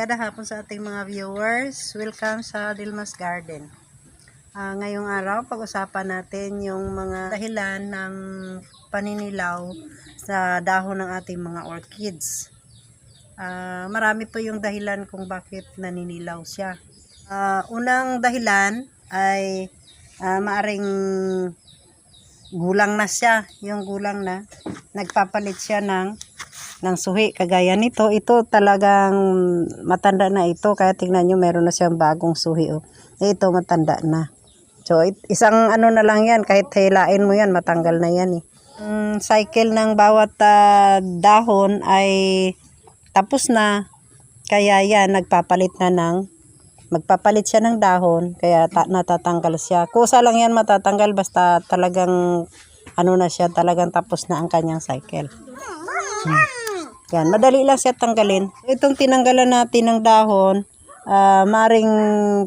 Magandang hapon sa ating mga viewers. Welcome sa Dilmas Garden. Ah, ngayong araw, pag-usapan natin yung mga dahilan ng paninilaw sa dahon ng ating mga orchids. Ah, marami po yung dahilan kung bakit naninilaw siya. Ah, unang dahilan ay ah, maaring gulang na siya. Yung gulang na, nagpapalit siya ng ng suhi. Kagaya nito, ito talagang matanda na ito. Kaya tingnan nyo, meron na siyang bagong suhi. Oh. Ito matanda na. So, isang ano na lang yan. Kahit hilain mo yan, matanggal na yan eh. Ang cycle ng bawat ah, dahon ay tapos na. Kaya yan, nagpapalit na ng magpapalit siya ng dahon, kaya ta- natatanggal siya. Kusa lang yan matatanggal basta talagang ano na siya, talagang tapos na ang kanyang cycle. Hmm. Yan, madali lang siya tanggalin. Itong tinanggalan natin ng dahon, ah, maring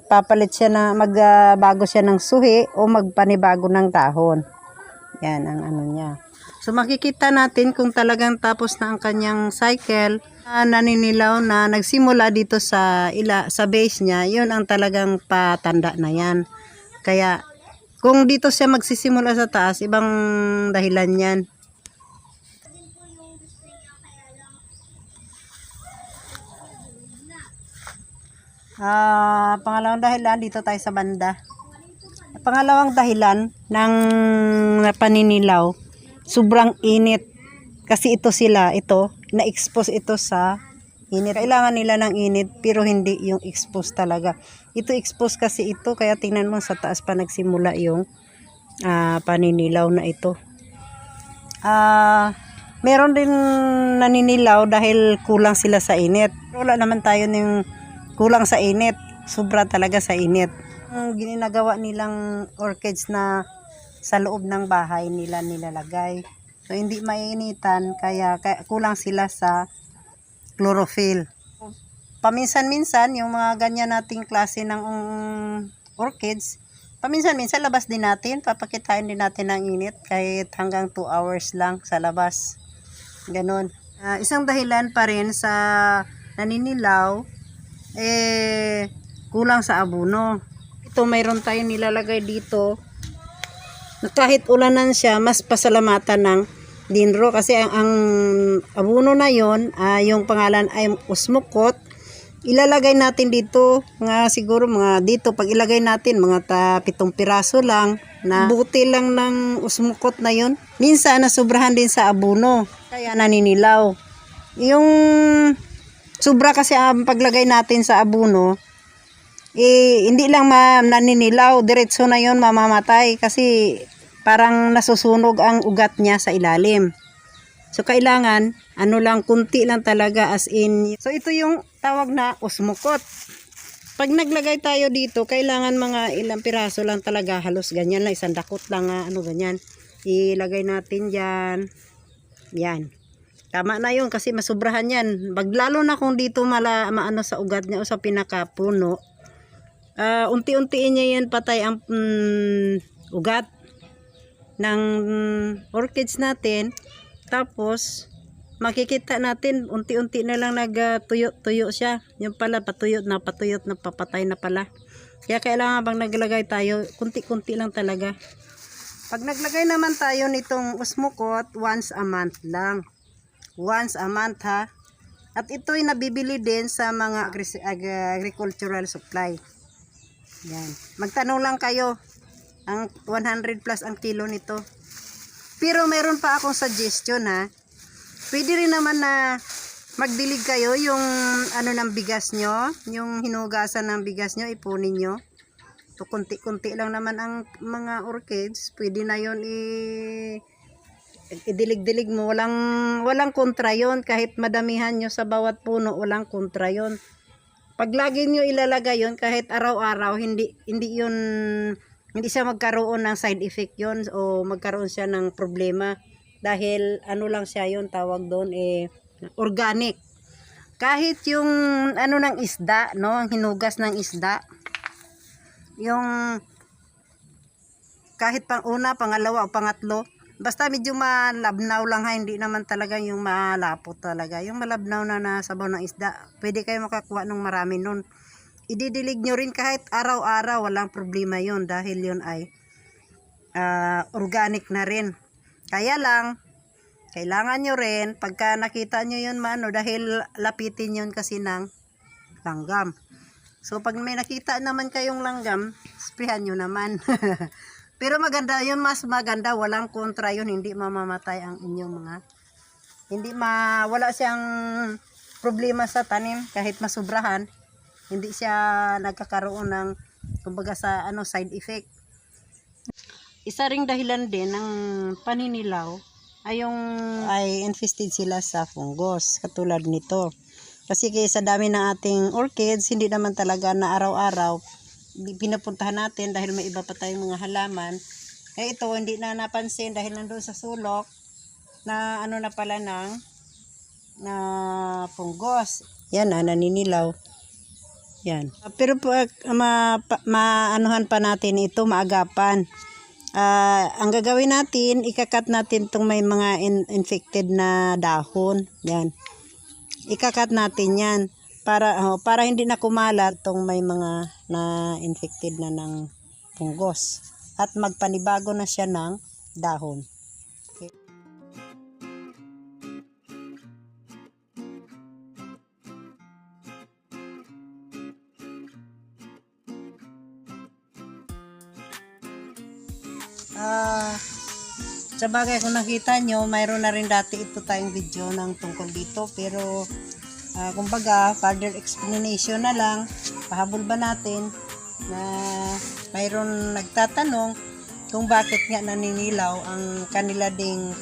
papalit siya na magbago siya ng suhi o magpanibago ng dahon. Yan ang ano niya. So makikita natin kung talagang tapos na ang kanyang cycle na naninilaw na nagsimula dito sa ila sa base niya, 'yun ang talagang patanda na 'yan. Kaya kung dito siya magsisimula sa taas, ibang dahilan 'yan. Ah, pangalawang dahilan dito tayo sa banda. Pangalawang dahilan ng paninilaw, sobrang init. Kasi ito sila, ito, na-expose ito sa init. Kailangan nila ng init, pero hindi yung expose talaga. Ito expose kasi ito, kaya tingnan mo sa taas pa nagsimula yung ah, paninilaw na ito. Ah, meron din naninilaw dahil kulang sila sa init. Wala naman tayo ng kulang sa init. Sobra talaga sa init. Ang ginagawa nilang orchids na sa loob ng bahay nila nilalagay. So hindi mainitan kaya, kaya kulang sila sa chlorophyll. Paminsan-minsan yung mga ganyan nating klase ng um, orchids, paminsan-minsan labas din natin, papakitain din natin ng init kahit hanggang 2 hours lang sa labas. Ganon. Ah, isang dahilan pa rin sa naninilaw, eh, kulang sa abono. Ito mayroon tayong nilalagay dito. Na kahit ulanan siya, mas pasalamatan ng dinro. Kasi ang, ang abono na yon yung pangalan ay usmukot. Ilalagay natin dito nga siguro mga dito pag ilagay natin mga ta pitong piraso lang na buti lang ng usmukot na yon. Minsan nasubrahan din sa abono. Kaya naninilaw. Yung sobra kasi ang paglagay natin sa abono eh, hindi lang ma naninilaw, diretso na yon mamamatay kasi parang nasusunog ang ugat niya sa ilalim. So, kailangan, ano lang, kunti lang talaga as in. So, ito yung tawag na osmokot. Pag naglagay tayo dito, kailangan mga ilang piraso lang talaga, halos ganyan lang, isang dakot lang, ah, ano ganyan. Ilagay natin dyan. Yan. Tama na yun kasi masubrahan yan. Pag lalo na kung dito mala, maano sa ugat niya o sa pinakapuno, ah unti-untiin niya yan patay ang mm, ugat ng orchids natin. Tapos, makikita natin, unti-unti na lang nagtuyo-tuyo siya. Yung pala, patuyot na, patuyot na, papatay na pala. Kaya kailangan bang naglagay tayo, kunti-kunti lang talaga. Pag naglagay naman tayo nitong usmukot, once a month lang. Once a month ha. At ito'y nabibili din sa mga agri- ag- agricultural supply. Yan. Magtanong lang kayo. Ang 100 plus ang kilo nito. Pero meron pa akong suggestion ha. Pwede rin naman na magdilig kayo yung ano ng bigas nyo. Yung hinugasan ng bigas nyo, ipunin nyo. To kunti-kunti lang naman ang mga orchids. Pwede na yon i idilig-dilig mo. Walang, walang kontra yon Kahit madamihan nyo sa bawat puno, walang kontra yon Pag lagi nyo ilalagay yon kahit araw-araw, hindi, hindi yun, hindi siya magkaroon ng side effect yon o magkaroon siya ng problema. Dahil ano lang siya yon tawag doon eh, organic. Kahit yung ano ng isda, no, ang hinugas ng isda, yung kahit pang una, pangalawa o pangatlo, Basta medyo malabnaw lang ha, hindi naman talaga yung malapot talaga. Yung malabnaw na nasabaw ng isda, pwede kayo makakuha ng marami nun. Ididilig nyo rin kahit araw-araw, walang problema yun dahil yun ay ah, organic na rin. Kaya lang, kailangan nyo rin, pagka nakita nyo yun maano, dahil lapitin yun kasi ng langgam. So, pag may nakita naman kayong langgam, sprayan nyo naman. Pero maganda, yun mas maganda, walang kontra yun, hindi mamamatay ang inyong mga, hindi ma, wala siyang problema sa tanim, kahit masubrahan, hindi siya nagkakaroon ng, kumbaga sa ano, side effect. Isa ring dahilan din ng paninilaw ay yung ay infested sila sa fungus katulad nito. Kasi kaya sa dami ng ating orchids, hindi naman talaga na araw-araw pinupuntahan natin dahil may iba pa tayong mga halaman. Eh ito hindi na napansin dahil nandoon sa sulok na ano na pala ng na fungus. Yan na naninilaw. Yan. Pero uh, ma, pa- maanuhan pa natin ito, maagapan. Ah, ang gagawin natin, ikakat natin itong may mga in- infected na dahon. Yan. Ikakat natin yan para oh, para hindi na kumalat tong may mga na infected na ng punggos at magpanibago na siya ng dahon. Ah, sa bagay kung nakita nyo, mayroon na rin dati ito tayong video ng tungkol dito. Pero, ah, kumbaga, further explanation na lang. Pahabol ba natin na mayroon nagtatanong kung bakit nga naninilaw ang kanila ding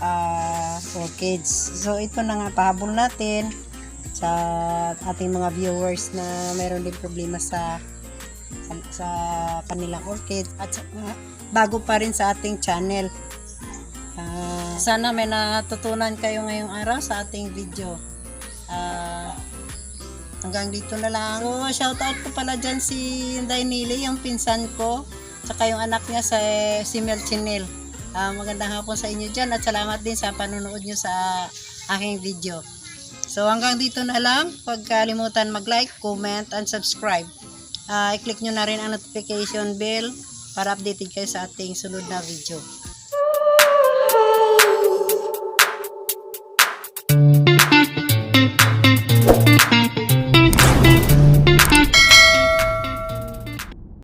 ah, orchids. So, ito na nga pahabol natin sa ating mga viewers na mayroon din problema sa sa, sa kanilang orchid at sa, uh, bago pa rin sa ating channel. Ah, sana may natutunan kayo ngayong araw sa ating video. Hanggang dito na lang. So, shoutout ko pala dyan si Dainili, yung pinsan ko, tsaka yung anak niya sa si Melchinil. Ah, magandang hapon sa inyo dyan at salamat din sa panonood nyo sa aking video. So hanggang dito na lang. Huwag kalimutan mag-like, comment, and subscribe. Ah, i-click nyo na rin ang notification bell para updated kayo sa ating sunod na video.